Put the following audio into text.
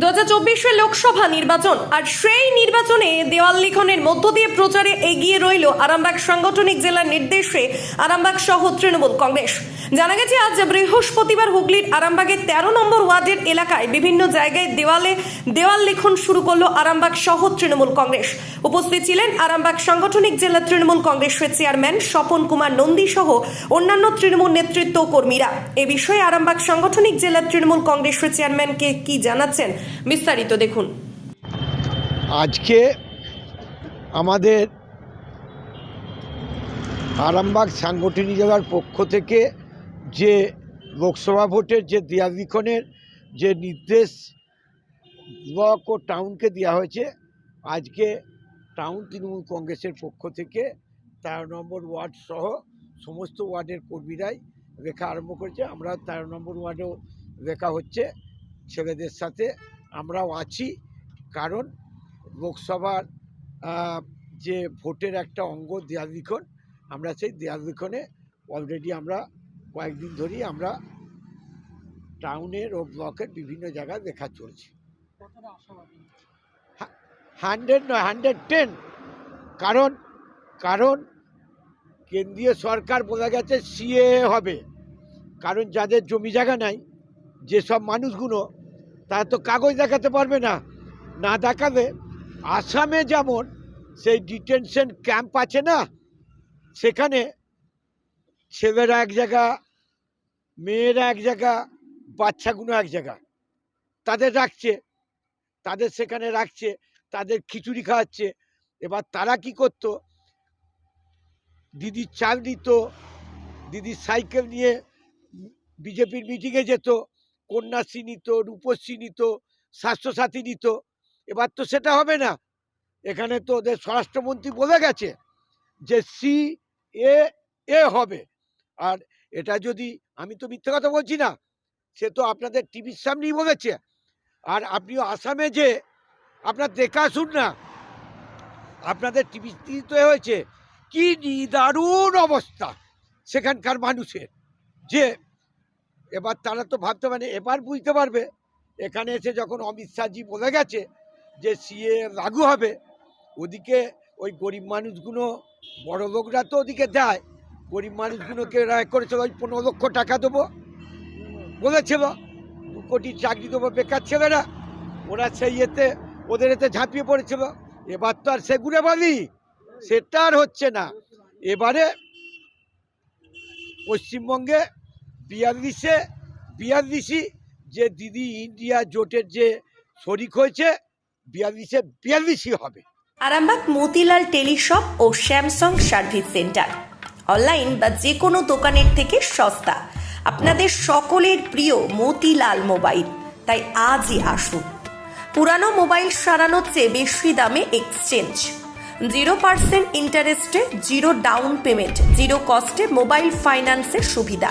দু হাজার চব্বিশে লোকসভা নির্বাচন আর সেই নির্বাচনে দেওয়াল লিখনের মধ্য দিয়ে প্রচারে এগিয়ে রইল আরামবাগ সাংগঠনিক জেলার নির্দেশে আরামবাগ সহ তৃণমূল কংগ্রেস। জানা গেছে, আজ বৃহস্পতিবার হুগলির আরামবাগের তেরো নম্বর ওয়ার্ডের এলাকায় বিভিন্ন জায়গায় দেওয়ালে দেওয়াল লিখন শুরু করল আরামবাগ সহ তৃণমূল কংগ্রেস। উপস্থিত ছিলেন আরামবাগ সাংগঠনিক জেলা তৃণমূল কংগ্রেসের চেয়ারম্যান স্বপন কুমার নন্দী সহ অন্যান্য তৃণমূল নেতৃত্ব কর্মীরা এ বিষয়ে আরামবাগ সাংগঠনিক জেলা তৃণমূল কংগ্রেসের চেয়ারম্যানকে কি জানাচ্ছেন বিস্তারিত দেখুন। আজকে আমাদের আরামবাগ সাংগঠনিক জেলার পক্ষ থেকে যে লোকসভা ভোটের যে দেয়ালিখনের যে নির্দেশ ব্লক ও টাউনকে দেওয়া হয়েছে, আজকে টাউন তৃণমূল কংগ্রেসের পক্ষ থেকে তেরো নম্বর ওয়ার্ড সহ সমস্ত ওয়ার্ডের কর্মীরাই লেখা আরম্ভ করেছে। আমরা তেরো নম্বর ওয়ার্ডেও লেখা হচ্ছে ছেলেদের সাথে। আমরাও আছি। কারণ লোকসভার যে ভোটের একটা অঙ্গ লিখন আমরা সেই লিখনে অলরেডি আমরা কয়েকদিন ধরেই আমরা টাউনের ও ব্লকের বিভিন্ন জায়গায় লেখা চলছে। হান্ড্রেড নয় হান্ড্রেড টেন কারণ কারণ কেন্দ্রীয় সরকার বলে গেছে সিএ হবে। কারণ যাদের জমি জায়গা নাই যেসব মানুষগুলো তারা তো কাগজ দেখাতে পারবে না। না দেখালে আসামে যেমন সেই ডিটেনশন ক্যাম্প আছে না, সেখানে ছেলেরা এক জায়গা, মেয়েরা এক জায়গা, বাচ্চাগুলো এক জায়গা। তাদের রাখছে, তাদের সেখানে রাখছে, তাদের খিচুড়ি খাওয়াচ্ছে। এবার তারা কি করতো? দিদি চাল দিত দিদি সাইকেল নিয়ে বিজেপির মিটিংয়ে যেত। কন্যাশ্রী নিত, রূপশ্রী নিত, স্বাস্থ্যসাথী নিত, এবার তো সেটা হবে না। এখানে তো ওদের স্বরাষ্ট্রমন্ত্রী বলে গেছে যে সি, এ এ হবে। আর এটা যদি, আমি তো মিথ্যে কথা বলছি না, সে তো আপনাদের টিভির সামনেই বলেছে। আর আপনিও আসামে যে, আপনার দেখা শুন না, আপনাদের টিভি টিভিতে হয়েছে। কি নিদারুণ অবস্থা সেখানকার মানুষের যে এবার তারা তো ভাবতে পারে, এবার বুঝতে পারবে। এখানে এসে যখন অমিত শাহজি বলে গেছে যে সিএ লাগু হবে, ওদিকে ওই গরিব মানুষগুলো, বড় লোকরা তো ওদিকে দেয়, গরিব মানুষগুলোকে রায় করেছিল ওই পনেরো লক্ষ টাকা দেবো বলেছিল, দু কোটি চাকরি দেবো বেকার ছেলেরা, ওরা সেই এতে, ওদের এতে ঝাঁপিয়ে পড়েছিল। এবার তো আর সেগুলো বলি, সেটা আর হচ্ছে না। এবারে পশ্চিমবঙ্গে বিয়াল্লিশে বিয়াল্লিশই যে দিদি ইন্ডিয়া জোটের যে শরিক হয়েছে বিয়াল্লিশে বিয়াল্লিশই হবে। আরামবাগ, মতিলাল টেলিশপ ও স্যামসাং সার্ভিস সেন্টার। অনলাইন বা যে কোনো দোকানের থেকে সস্তা। আপনাদের সকলের প্রিয় মতিলাল মোবাইল। তাই আজই আসুন। পুরানো মোবাইল সারানোর চেয়ে বেশি দামে এক্সচেঞ্জ জিরো পার্সেন্ট ইন্টারেস্টে জিরো ডাউন পেমেন্ট জিরো কস্টে মোবাইল ফাইন্যান্সের সুবিধা।